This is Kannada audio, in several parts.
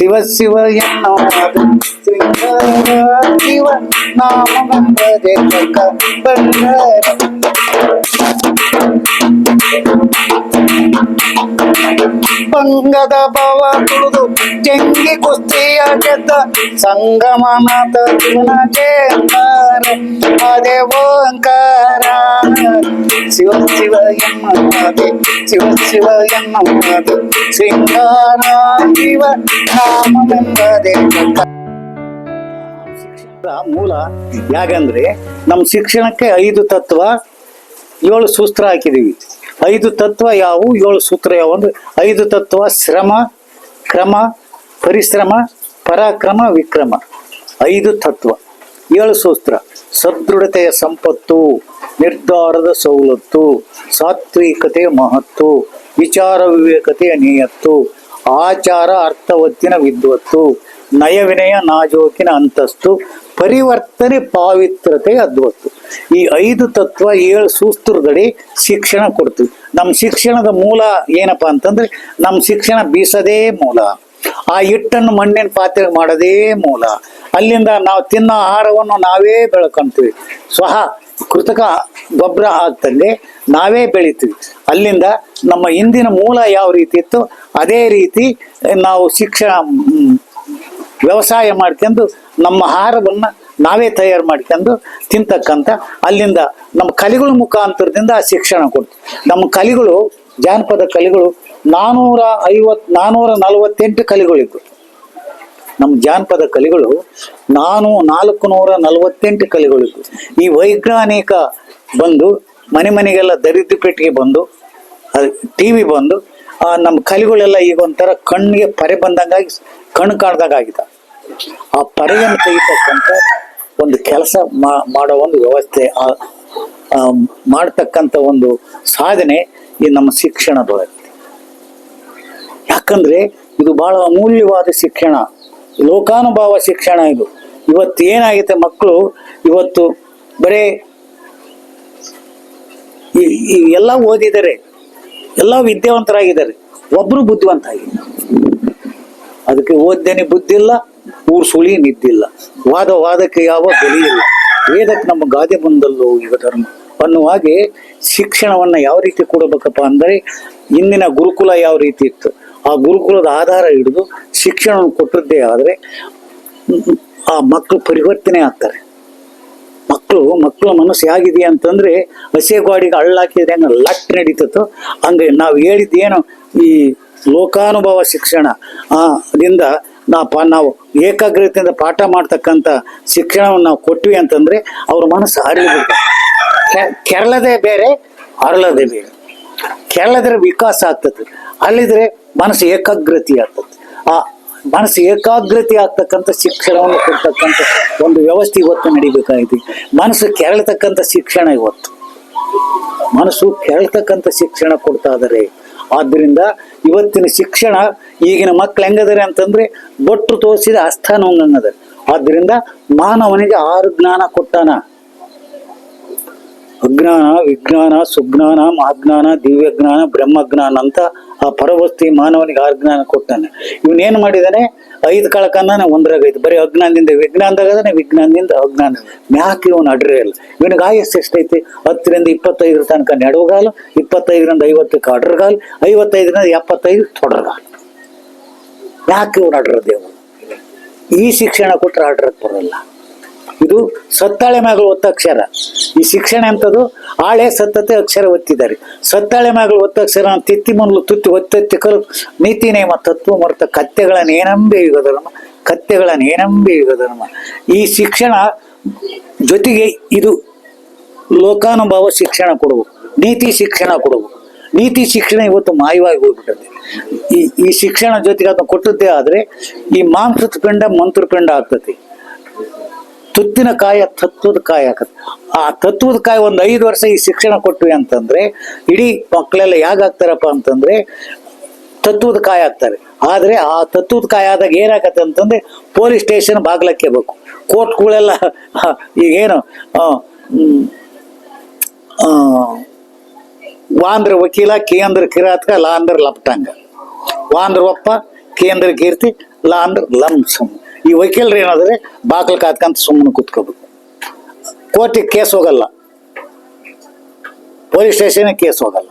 ಶಿವ ಶಿವ ಎನ್ನುವುದು ಶೃಂಗಾರ ಶಿವ ನಾಮವೆಂಬುದೇ ಜಗ ಬಂಗಾರ ಬಂಗದ ಭವ ತುಳಿದು ಜಂಗಿ ಕುಸ್ತಿಯ ಗೆದ್ದ ಸಂಗಮನಾಥ ಜೀವನಗೇಂದ್ರ ಅದೇ ಓಂಕಾರ ಶಿವ ಶಿವ ಎನ್ನುತ್ತದೆ ಶಿವ ಶಿವ ಎನ್ನುವುದು ಶೃಂಗಾರ ಜಗ ಶಿಕ್ಷಣದ ಮೂಲ ಯಾಕಂದ್ರೆ ನಮ್ಮ ಶಿಕ್ಷಣಕ್ಕೆ ಐದು ತತ್ವ, ಏಳು ಸೂತ್ರ ಹಾಕಿದೀವಿ. ಐದು ತತ್ವ ಯಾವು? ಏಳು ಸೂತ್ರ ಯಾವ? ಅಂದ್ರೆ ಐದು ತತ್ವ ಶ್ರಮ, ಕ್ರಮ, ಪರಿಶ್ರಮ, ಪರಾಕ್ರಮ, ವಿಕ್ರಮ. ಐದು ತತ್ವ. ಏಳು ಸೂತ್ರ. ಸದೃಢತೆಯ ಸಂಪತ್ತು, ನಿರ್ಧಾರದ ಸವಲತ್ತು, ಸಾತ್ವಿಕತೆಯ ಮಹತ್ತು, ವಿಚಾರ ವಿವೇಕತೆಯ ನಿಯತ್ತು ಆಚಾರ ಅರ್ಥವತ್ತಿನ ವಿದ್ವತ್ತು, ನಯವಿನಯ ನಾಜೋಕಿನ ಅಂತಸ್ತು, ಪರಿವರ್ತನೆ ಪಾವಿತ್ರತೆ ಅದ್ವತ್ತು. ಈ ಐದು ತತ್ವ ಏಳು ಸೂಸ್ತ್ರದಡಿ ಶಿಕ್ಷಣ ಕೊಡ್ತೀವಿ ನಮ್ಮ ಶಿಕ್ಷಣದ ಮೂಲ ಏನಪ್ಪಾ ಅಂತಂದ್ರೆ ನಮ್ಮ ಶಿಕ್ಷಣ ಬೀಸದೇ ಮೂಲ. ಆ ಹಿಟ್ಟನ್ನು ಮಣ್ಣಿನ ಪಾತ್ರೆ ಮಾಡೋದೇ ಮೂಲ. ಅಲ್ಲಿಂದ ನಾವು ತಿನ್ನೋ ಆಹಾರವನ್ನು ನಾವೇ ಬೆಳ್ಕೊಂತೀವಿ. ಸ್ವಹ ಕೃತಕ ಗೊಬ್ಬರ ಹಾಕ್ದಂಗೆ ನಾವೇ ಬೆಳಿತೀವಿ. ಅಲ್ಲಿಂದ ನಮ್ಮ ಹಿಂದಿನ ಮೂಲ ಯಾವ ರೀತಿ ಇತ್ತು ಅದೇ ರೀತಿ ನಾವು ಶಿಕ್ಷಣ ವ್ಯವಸಾಯ ಮಾಡ್ಕೊಂಡು ನಮ್ಮ ಆಹಾರವನ್ನು ನಾವೇ ತಯಾರು ಮಾಡ್ಕೊಂಡು ತಿಂತಕ್ಕಂಥ ಅಲ್ಲಿಂದ ನಮ್ಮ ಕಲಿಗಳ ಮುಖಾಂತರದಿಂದ ಆ ಶಿಕ್ಷಣ ಕೊಡ್ತೀವಿ. ನಮ್ಮ ಕಲಿಗಳು, ಜಾನಪದ ಕಲಿಗಳು ನಾನ್ನೂರ ಐವತ್ ನಾನ್ನೂರ ನಲವತ್ತೆಂಟು ಕಲಿಗಳಿದ್ವು ನಮ್ಮ ಜಾನಪದ ಕಲಿಗಳು ನಾನು ನಾಲ್ಕು ನೂರ ನಲವತ್ತೆಂಟು ಈ ವೈಜ್ಞಾನಿಕ ಬಂದು ಮನೆ ಮನೆಗೆಲ್ಲ ದರಿದ್ರ ಪೆಟ್ಟಿಗೆ ಬಂದು ಟಿ ವಿ ಬಂದು ಆ, ನಮ್ಮ ಕಲಿಗಳೆಲ್ಲ ಈಗ ಒಂಥರ ಕಣ್ಣಿಗೆ ಪರೆ ಬಂದಂಗಾಗಿ ಕಣ್ಣು ಕಾಣ್ದಾಗ ಆಗಿದೆ ಆ ಪರೆಯನ್ನು ತೆಗಿತಕ್ಕಂಥ ಒಂದು ಕೆಲಸ ಮಾಡೋ ಒಂದು ವ್ಯವಸ್ಥೆ ಆ- ಮಾಡ್ತಕ್ಕಂಥ ಒಂದು ಸಾಧನೆ ಈ ನಮ್ಮ ಶಿಕ್ಷಣದೊಳಗೆ ಯಾಕಂದ್ರೆ ಇದು ಬಹಳ ಅಮೂಲ್ಯವಾದ ಶಿಕ್ಷಣ ಲೋಕಾನುಭಾವ ಶಿಕ್ಷಣ ಇದು. ಇವತ್ತು ಏನಾಗಿದೆ ಮಕ್ಕಳು ಇವತ್ತು ಬರೇ ಎಲ್ಲ ಓದಿದ್ದಾರೆ ಎಲ್ಲ ವಿದ್ಯಾವಂತರಾಗಿದ್ದಾರೆ, ಒಬ್ರು ಬುದ್ಧಿವಂತ ಆಗಿಲ್ಲ ಅದಕ್ಕೆ ಓದ್ದೇನೆ ಬುದ್ಧಿ ಇಲ್ಲ ಊರ್ ಸುಳಿ ನಿದ್ದಿಲ್ಲ. ವಾದ ವಾದಕ್ಕೆ ಯಾವ ಬೆಲೆ ಇಲ್ಲ. ವೇದಕ್ಕೆ ನಮ್ಮ ಗಾದೆ ಬಂದಲ್ಲೋ ಯುವ ಧರ್ಮ. ಅನ್ನುವ ಹಾಗೆ ಶಿಕ್ಷಣವನ್ನ ಯಾವ ರೀತಿ ಕೊಡಬೇಕಪ್ಪ ಅಂದರೆ, ಇಂದಿನ ಗುರುಕುಲ ಯಾವ ರೀತಿ ಇತ್ತು? ಆ ಗುರುಕುಲದ ಆಧಾರ ಹಿಡಿದು ಶಿಕ್ಷಣವನ್ನು ಕೊಟ್ಟದ್ದೇ ಆದರೆ, ಆ ಮಕ್ಕಳು ಪರಿವರ್ತನೆ ಆಗ್ತಾರೆ. ಮಕ್ಕಳು, ಮಕ್ಕಳ ಮನಸ್ಸು ಹೇಗಿದೆಯಾ ಅಂತಂದ್ರೆ ಹಸಿ ಗಾಡಿಗೆ ಹಳ್ಳಾಕಿದ್ರೆ ಹಂಗ ಲಟ್ ನಡೀತತ್ತು ಹಂಗೆ ನಾವು ಹೇಳಿದ್ದೇನು ಈ ಲೋಕಾನುಭವ ಶಿಕ್ಷಣ ದಿಂದ ನಾ ಪ, ನಾವು ಏಕಾಗ್ರತೆಯಿಂದ ಪಾಠ ಮಾಡ್ತಕ್ಕಂಥ ಶಿಕ್ಷಣವನ್ನು ನಾವು ಕೊಟ್ವಿ ಅಂತಂದ್ರೆ ಅವ್ರ ಮನಸ್ಸು ಅರಿಬೇಕು ಕೆರಳದೆ ಬೇರೆ, ಅರಳದೇ ಬೇರೆ. ಕೆರಳದ್ರೆ ವಿಕಾಸ ಆಗ್ತದೆ ಅಲ್ಲಿದ್ರೆ ಮನಸ್ಸು ಏಕಾಗ್ರತೆ ಆಗ್ತದೆ ಆ ಮನಸ್ಸು ಏಕಾಗ್ರತೆ ಆಗ್ತಕ್ಕಂಥ ಶಿಕ್ಷಣವನ್ನು ಕೊಡ್ತಕ್ಕಂಥ ಒಂದು ವ್ಯವಸ್ಥೆ ಇವತ್ತು ನಡಿಬೇಕಾಗಿದೆ. ಮನಸ್ಸು ಕೆರಳತಕ್ಕಂಥ ಶಿಕ್ಷಣ ಇವತ್ತು. ಮನಸ್ಸು ಕೆರಳತಕ್ಕಂಥ ಶಿಕ್ಷಣ ಕೊಡ್ತಾ ಇದ್ದಾರೆ ಆದ್ದರಿಂದ ಇವತ್ತಿನ ಶಿಕ್ಷಣ ಈಗಿನ ಮಕ್ಳು ಹೆಂಗದಾರೆ ಅಂತಂದ್ರೆ ಬೊಟ್ಟು ತೋರಿಸಿದ ಅಸ್ಥಾನ ಹಂಗದ ಆದ್ದರಿಂದ ಮಾನವನಿಗೆ ಆರು ಜ್ಞಾನ ಕೊಟ್ಟಾನ. ಅಜ್ಞಾನ, ವಿಜ್ಞಾನ, ಸುಜ್ಞಾನ, ಮಹಾಜ್ಞಾನ, ದಿವ್ಯಜ್ಞಾನ, ಬ್ರಹ್ಮಜ್ಞಾನ ಅಂತ ಆ ಪರವಸ್ತಿ ಮಾನವನಿಗೆ ಆರು ಜ್ಞಾನ ಕೊಟ್ಟಾನೆ. ಇವನೇನು ಮಾಡಿದಾನೆ? ಐದು ಕಳಕನ್ನ ಒಂದ್ರಾಗ ಐದು ಬರೀ ಅಜ್ಞಾನದಿಂದ ವಿಜ್ಞಾನದಾಗದಾನೆ ವಿಜ್ಞಾನದಿಂದ ಅಜ್ಞಾನ. ಮ್ಯಾಕ್ ಇವನು ಅಡ್ರೆ ಇಲ್ಲ. ಇವನಿಗೆ ಆಯಸ್ಸು ಎಷ್ಟೈತಿ? ಹತ್ತರಿಂದ ಇಪ್ಪತ್ತೈದರ ತನಕ ನೆಡವಗಾಲು ಇಪ್ಪತ್ತೈದರಿಂದ ಐವತ್ತಕ್ಕೆ ಅಡ್ರಗಾಲು ಐವತ್ತೈದರಿಂದ ಎಪ್ಪತ್ತೈದು ತೊಡರ್ಗಾಲ್ ಯಾಕೆ ಇವನು ಅಡ್ರದೇವು ಈ ಶಿಕ್ಷಣ ಕೊಟ್ಟರೆ ಆಡ್ರಕ್ಕೆ ಬರಲ್ಲ. ಇದು ಸತ್ತಾಳೆ ಮಗಳು ಒತ್ತ ಅಕ್ಷರ. ಈ ಶಿಕ್ಷಣ ಎಂಥದ್ದು ಆಳೆ ಸತ್ತತೆ ಅಕ್ಷರ ಒತ್ತಿದ್ದಾರೆ. ಸತ್ತಾಳೆ ಮಗಳು ಒತ್ತ ಅಕ್ಷರ ತಿತ್ತಿ ಮೊದಲು ತುತ್ತಿ ಒತ್ತೆತ್ತಿ ಕಲು ನೀತಿ, ನೇಮ, ತತ್ವ, ಮರೆತ, ಕತ್ತೆಗಳನ್ನು ಏನಂಬೆ ಯುಗಧರ್ಮ ಕತ್ತೆಗಳನ್ನು ಏನಂಬೆ ಯುಗಧರ್ಮ ಈ ಶಿಕ್ಷಣ ಜೊತೆಗೆ ಇದು ಲೋಕಾನುಭವ ಶಿಕ್ಷಣ ಕೊಡುವು. ನೀತಿ ಶಿಕ್ಷಣ ಕೊಡುವು. ನೀತಿ ಶಿಕ್ಷಣ ಇವತ್ತು ಮಾಯವಾಗಿ ಹೋಗ್ಬಿಟ್ಟದೆ. ಈ ಈ ಶಿಕ್ಷಣ ಜೊತೆಗೆ ಅದನ್ನು ಕೊಟ್ಟದ್ದೇ ಆದರೆ ಈ ಮಾಂಸದ ಪಿಂಡ, ಮಂತ್ರ ಪಿಂಡ ಆಗ್ತತಿ ತುತ್ತಿನ ಕಾಯ ತತ್ವದ ಕಾಯ ಆಗತ್ತೆ ಆ ತತ್ವದ ಕಾಯ ಒಂದು ಐದು ವರ್ಷ ಈ ಶಿಕ್ಷಣ ಕೊಟ್ವಿ ಅಂತಂದ್ರೆ, ಇಡೀ ಮಕ್ಕಳೆಲ್ಲ ಹೇಗಾಗ್ತಾರಪ್ಪ ಅಂತಂದ್ರೆ, ತತ್ವದ ಕಾಯ ಆಗ್ತಾರೆ. ಆದ್ರೆ ಆ ತತ್ವದ ಕಾಯ ಆದಾಗ ಏನಾಗತ್ತೆ ಅಂತಂದ್ರೆ, ಪೊಲೀಸ್ ಸ್ಟೇಷನ್ ಬಾಗ್ಲಕ್ಕೆ ಬೇಕು. ಕೋರ್ಟ್ಗಳೆಲ್ಲ ಈಗೇನು ವಾಂದ್ರ ವಕೀಲ, ಕೇಂದ್ರ ಕಿರಾತಕ, ಲಾಂದ್ರ ಲಪ್ಟಾಂಗ. ವಾಂದ್ರ ಒಪ್ಪ, ಕೇಂದ್ರ ಕೀರ್ತಿ ಲಾ ಅಂದ್ರ ಲಮ್ ಸಮ್ ಈ ವಕೀಲರು ಏನಾದ್ರೆ ಬಾಗಿಲು ಕಾತ್ಕಂತ ಸುಮ್ಮನೆ ಕುತ್ಕೋಬೇಕು. ಕೋರ್ಟಿಗೆ ಕೇಸ್ ಹೋಗಲ್ಲ. ಪೊಲೀಸ್ ಸ್ಟೇಷನ್ಗೆ ಕೇಸ್ ಹೋಗಲ್ಲ.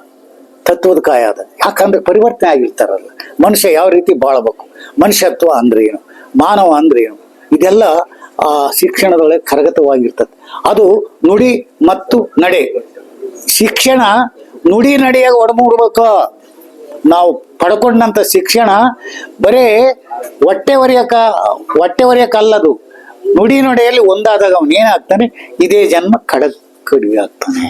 ತತ್ವದ ಕಾಯ ಅದ. ಯಾಕಂದ್ರೆ ಪರಿವರ್ತನೆ ಆಗಿರ್ತಾರಲ್ಲ. ಮನುಷ್ಯ ಯಾವ ರೀತಿ ಬಾಳಬೇಕು? ಮನುಷ್ಯತ್ವ ಅಂದ್ರೆ ಏನು? ಮಾನವ ಅಂದ್ರೆ ಏನು? ಇದೆಲ್ಲ ಆ ಶಿಕ್ಷಣದೊಳಗೆ ಕರಗತವಾಗಿರ್ತದೆ. ಅದು ನುಡಿ ಮತ್ತು ನಡೆ. ಶಿಕ್ಷಣ ನುಡಿ ನಡೆಯಾಗ ಒಡಮೂಡ್ಬೇಕು? ನಾವು ಪಡ್ಕೊಂಡಂತ ಶಿಕ್ಷಣ ಬರೇ ಹೊಟ್ಟೆ ಒರೆಯಕ ಹೊಟ್ಟೆ ಒರೆಯಕಲ್ಲದು ನುಡಿ ನಡೆಯಲ್ಲಿ ಒಂದಾದಾಗ ಅವನು ಏನಾಗ್ತಾನೆ ಇದೇ ಜನ್ಮ ಕಡ ಕಡಿಮೆ ಆಗ್ತಾನೆ.